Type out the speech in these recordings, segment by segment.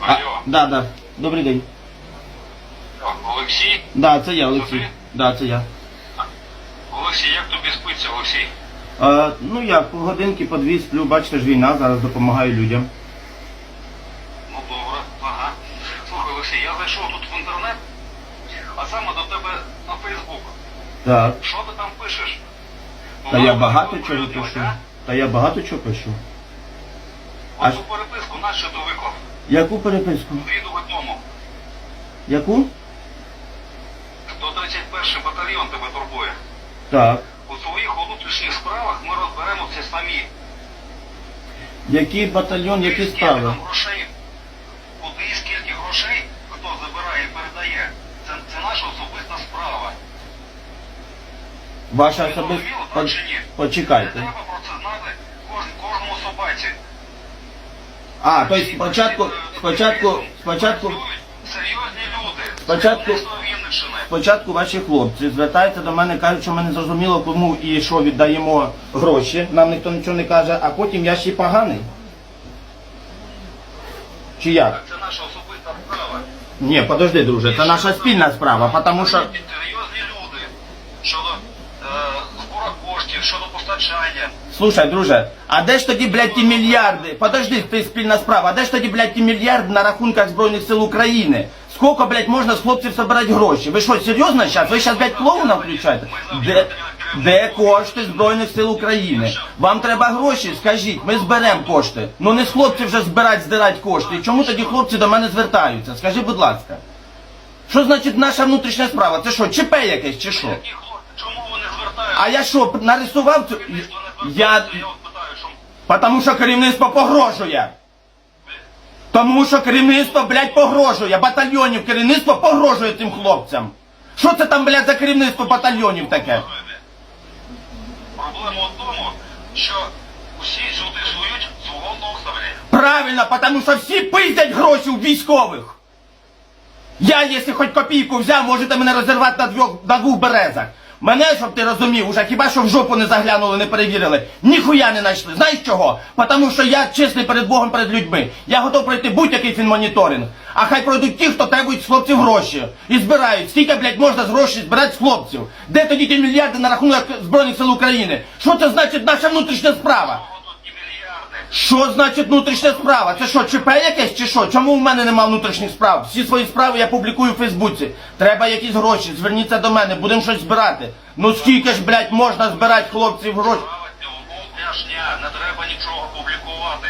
Алло, Да, да. Добрий день. Олексій? Да, це я, Олексій. Це? Да, це я. Олексій, як тобі спиться, Олексій? Е, ну я по годинки, по дві сплю, бачите ж війна, зараз допомагаю людям. Ну добре, ага. Слухай, Олексій, я зайшов тут в інтернет, а саме до тебе на Фейсбук. Так. Що ти там пишеш? Та я багато чого пишу. Та я багато чого пишу. А переписку нащо ти виклав? Яку переписку? Дві доби тому. Яку? 131 батальйон тебе турбує. Так. У своїх внутрішніх справах ми розберемося самі. Який батальйон, які Скільки справи? там грошей, куди і скільки грошей, хто забирає і передає, це, це наша особиста справа. Ваша Ви особиста... зрозуміли, так чи ні? Не Почекайте. треба про це знати кож, кожному собаці. А, тобто спочатку, спочатку, спочатку, Серйозні люди. Спочатку- Керівництво Вінниччини. спочатку ваші хлопці звертаються до мене, кажуть, що ми не зрозуміло, кому і що віддаємо гроші. Нам ніхто нічого не каже, а потім я ще й поганий. Чи як? Це наша особиста справа. Ні, подожди, друже, це наша спільна справа, тому що. Серйозні люди. Щодо е, збору коштів. Слушай, друже, а де ж тоді, блядь, ті мільярди? Подожди, ти спільна справа, а де ж тоді, блядь, ті мільярди на рахунках Збройних сил України? Скільки, блядь, можна з хлопців збирати гроші? Ви що, серйозно зараз? Ви зараз, блядь, клоуна включаєте? Де, де кошти Збройних сил України? Вам треба гроші? Скажіть, ми зберемо кошти. Ну не з хлопців вже збирати, здирати кошти. І чому тоді хлопці до мене звертаються? Скажи, будь ласка. Що значить наша внутрішня справа? Це що, ЧП якесь чи що? Які хлопці, чому вони звертаються? А я що, нарисував цю... Я... питаю, що Потому що керівництво погрожує. Тому що керівництво, блядь, погрожує. Батальйонів керівництво погрожує цим хлопцям. Що це там, блядь, за керівництво батальйонів таке? Проблема в тому, що усі сюди жують свого носа, блядь. Правильно, потому що всі пиздять гроші у військових. Я, якщо хоч копійку взяв, можете мене розірвати на двох, на двох березах. Мене, щоб ти розумів, уже хіба що в жопу не заглянули, не перевірили, ніхуя не знайшли. Знаєш чого? Потому що я чесний перед Богом, перед людьми. Я готов пройти будь-який фінмоніторинг. А хай пройдуть ті, хто требують з хлопців гроші. І збирають. Скільки, блядь, можна з грошей збирати з хлопців? Де тоді ті мільярди на рахунок Збройних сил України? Що це значить наша внутрішня справа? Ого, тут ті мільярди. Що значить внутрішня справа? Це що, ЧП якесь чи що? Чому в мене нема внутрішніх справ? Всі свої справи я публікую в Фейсбуці. Треба якісь гроші, зверніться до мене, будемо щось збирати. Ну скільки ж, блядь, можна збирати хлопців гроші? Не треба нічого публікувати.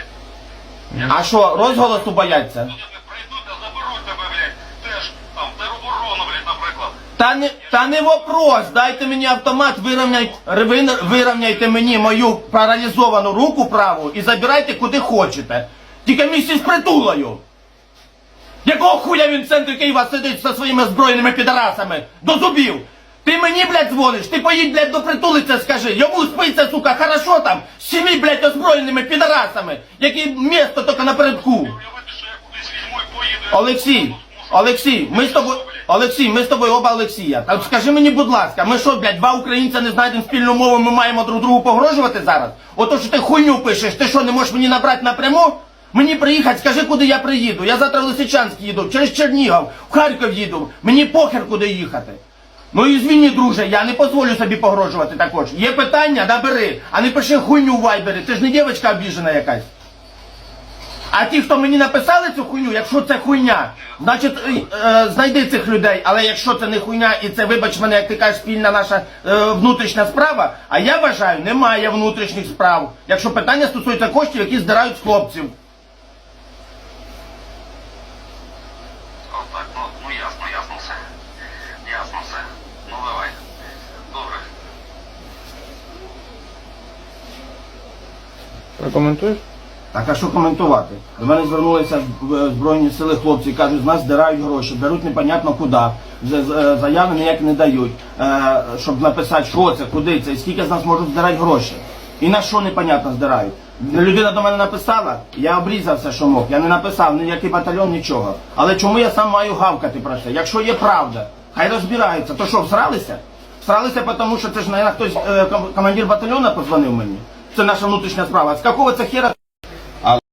А що, розголосу бояться? Люди прийдуть та заберуть тебе, блядь, теж там, тероборону, блядь, наприклад. Та не, та не вопрос, дайте мені автомат, вирівняйте, ви- вирівняйте мені мою паралізовану руку праву і забирайте куди хочете. Тільки місці з притулою. Якого хуя він в центрі Києва сидить зі своїми збройними підарасами? До зубів! Ти мені, блядь, дзвониш, ти поїдь, блядь, до притулиця скажи. Йому спиться, сука, хорошо там, з сім'ї, блядь, озброєними підарасами, які місто тільки напередку. Олексій, Олексій, ми з тобою. Олексій, ми з тобою оба Олексія. Так скажи мені, будь ласка, ми що, блядь, два українця не знайдемо спільну мову, ми маємо друг другу погрожувати зараз? Ото що ти хуйню пишеш, ти що, не можеш мені набрати напряму? Мені приїхати, скажи, куди я приїду. Я завтра в Лисичанськ їду, через Чернігів, в Харків їду. Мені похер куди їхати. Ну і звільні, друже, я не дозволю собі погрожувати також. Є питання, набери, а не пиши хуйню в вайбері. Ти ж не дівчинка обіжена якась. А ті, хто мені написали цю хуйню, якщо це хуйня, значить е, е, знайди цих людей. Але якщо це не хуйня і це, вибач мене, як ти кажеш, спільна наша е, внутрішня справа, а я вважаю, немає внутрішніх справ. Якщо питання стосується коштів, які здирають з хлопців. О, так, ну, ну ясно, ясно все. Ну давай. Добре. Прокоментуєш? Так а що коментувати? До мене звернулися Збройні сили хлопці, кажуть, з нас здирають гроші, беруть непонятно куди. Е, Заяви ніяк не дають, е, щоб написати, що це, куди це, і скільки з нас можуть здирати гроші. І на що непонятно здирають. Людина до мене написала, я обрізав все, що мог. Я не написав ніякий батальйон, нічого. Але чому я сам маю гавкати про це? Якщо є правда, хай розбираються. То що, всралися? Всралися, тому що це ж, мабуть, хтось е, командир батальйону позвонив мені. Це наша внутрішня справа. З якого це хера